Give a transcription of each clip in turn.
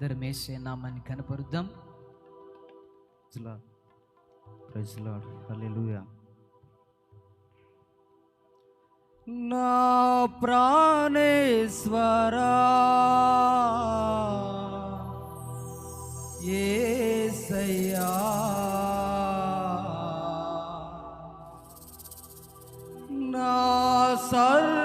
అందరం వేసే నామాన్ని కనపరుద్దాం. ప్రైజ్ లాడ్ హల్లెలూయా నా ప్రాణేశ్వరా ఏసయ్యా. నా సర్వస్వమా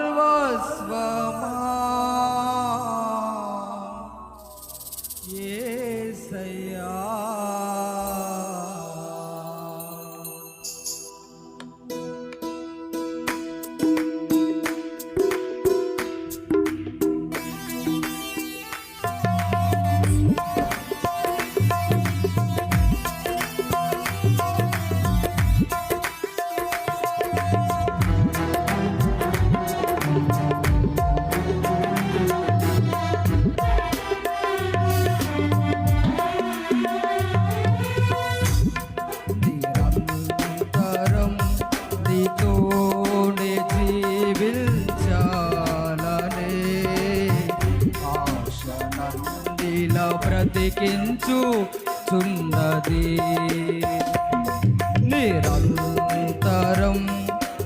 బ్రతికించు నిరంతరం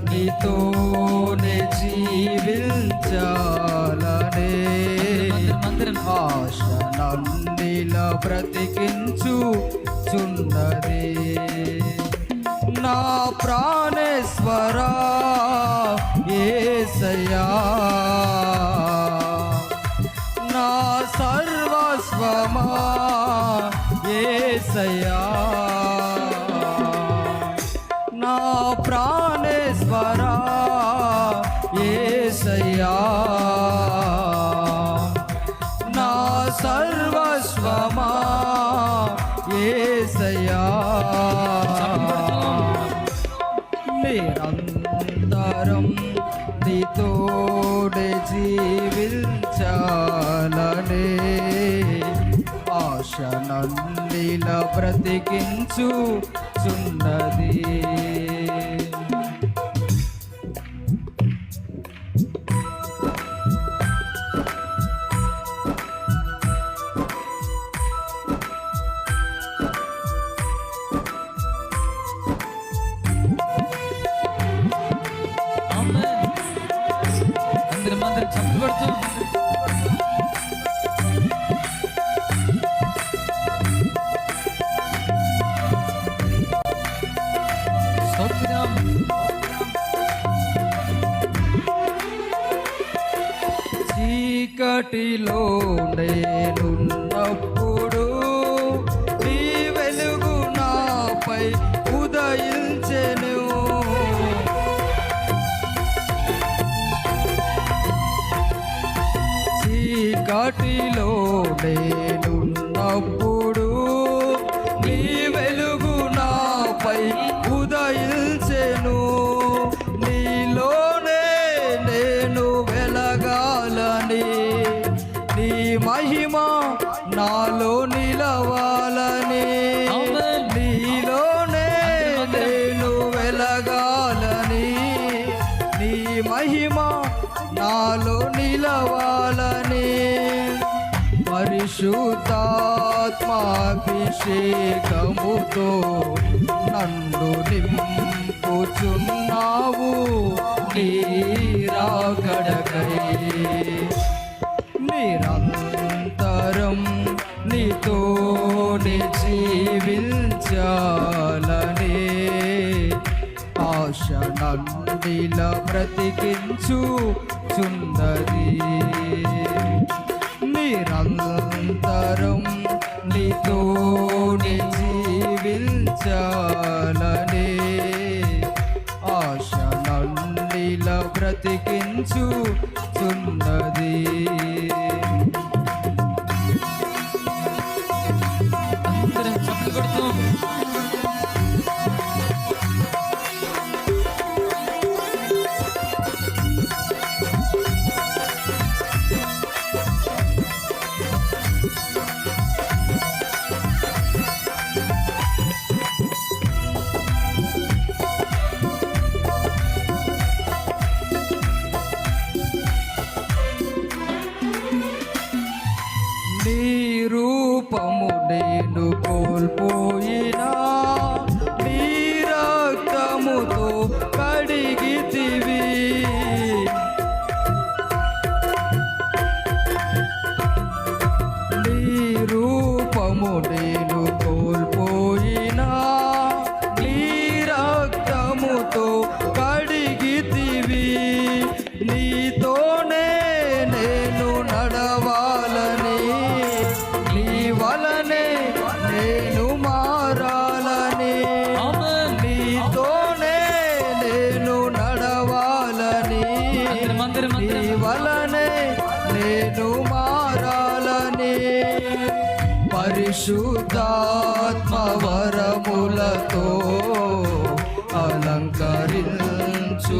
నీతోనే జీవించాలనే ఆశ నందిలా బ్రతికించు చున్నది నా ప్రాణేశ్వరా ఏసయా నా సర్వస్వమా ఏసయ్యా. నా ప్రాణేశ్వరా. ఏసయ్యా. నా సర్వస్వమా. ఏసయ్యా. నిరంతరం నీతోడే జీవ ఆశ బ్రతికించు చున్నది చీకటిలో నేనున్నప్పుడు నీ వెలుగు నాపై ఉదయించెను. చీకటిలో నే నీ మహిమ నాలో నిలవాలని. నీలోనే నేను వెలగాలని. నీ మహిమ నాలో నిలవాలని. పరిశుద్ధాత్మాభిషేకముతో నన్ను నింపుచున్నావు. నీరాకడకై నిరంతరం నీతోనే జీవించాలనే ఆశ నందిల బ్రతికించు చున్నది నిరంతరం నీతోనే జీవించాలనే ఆశ నందిల బ్రతికించు చున్నది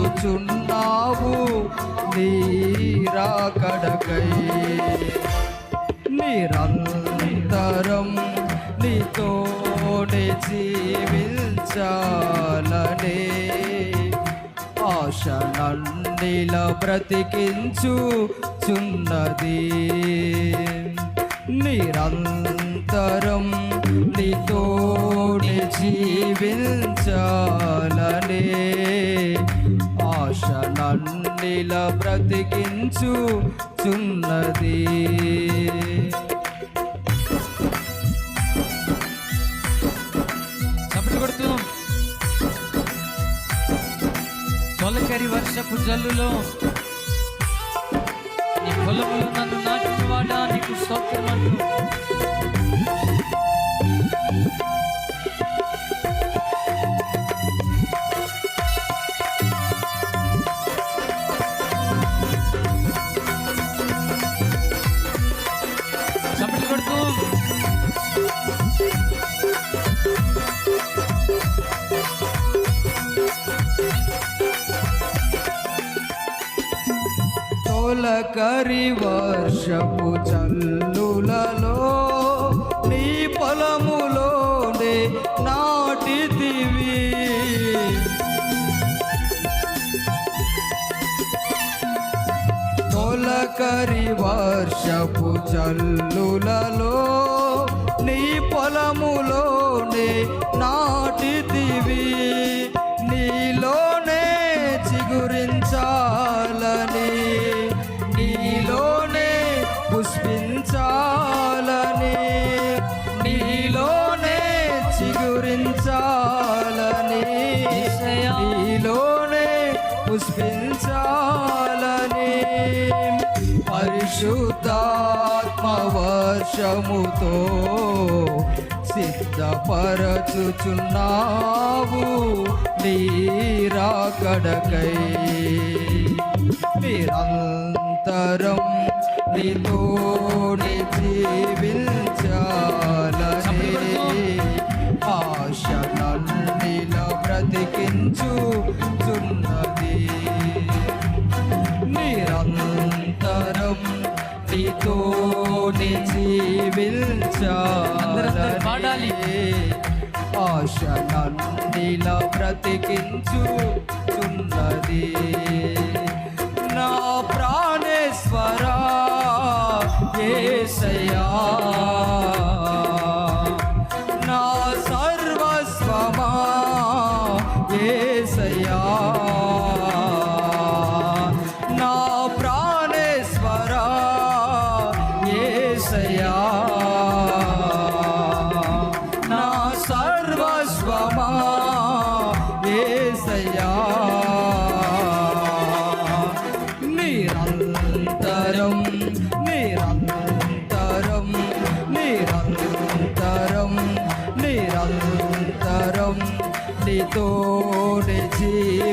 చూచున్నావు నీరాకడకై. నిరంతరం నీతోనే జీవించాలనే ఆశ నండిల బ్రతికించు చున్నది. నిరంతరం నీతోనే జీవించాలనే ఆశ నండిల బ్రతికించు చున్నది. తొలకరి వర్షపు జల్లులో నీ పొలములు నన్ను నాటిన వాడా నీకు స్తోత్రం తొలకరి వర్షపు చల్లులలో నీ పొలములోనే నాటితివి. తొలకరి వర్షపు చల్లులలో నీ పొలములోనే నాటి పుష్పించాలని పరిశుద్ధాత్మవర్షముతో సిద్ధపరచుచున్నావు నీరాకడకై నిరంతరం నీతోని అందరం పాడాలి. ఆశ నన్నిల బ్రతికించు చున్నది నా ప్రాణేశ్వరా ఏసయా నీతోనే జీవించాలని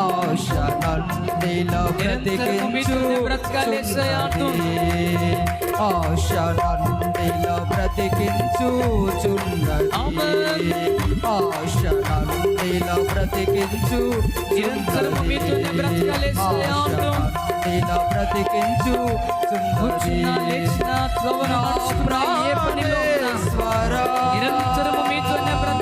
ఆశ నన్నిల బ్రతికించు. ఆశ నన్నిల బ్రతికించు చున్నది ఆశ నన్నిల బ్రతికించు. ఇలా బ్రతికించు కూర్చున్నా, లేచినా, త్రోవన నడుచుకున్నా, నిరంతరము మీతోనే బ్రతకాలి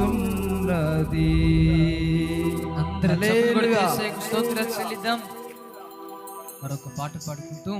బ్రతికించుచున్నది అందరూ స్తోత్రాలు చెల్లిద్దాం. మరొక పాట పాడుకుంటూ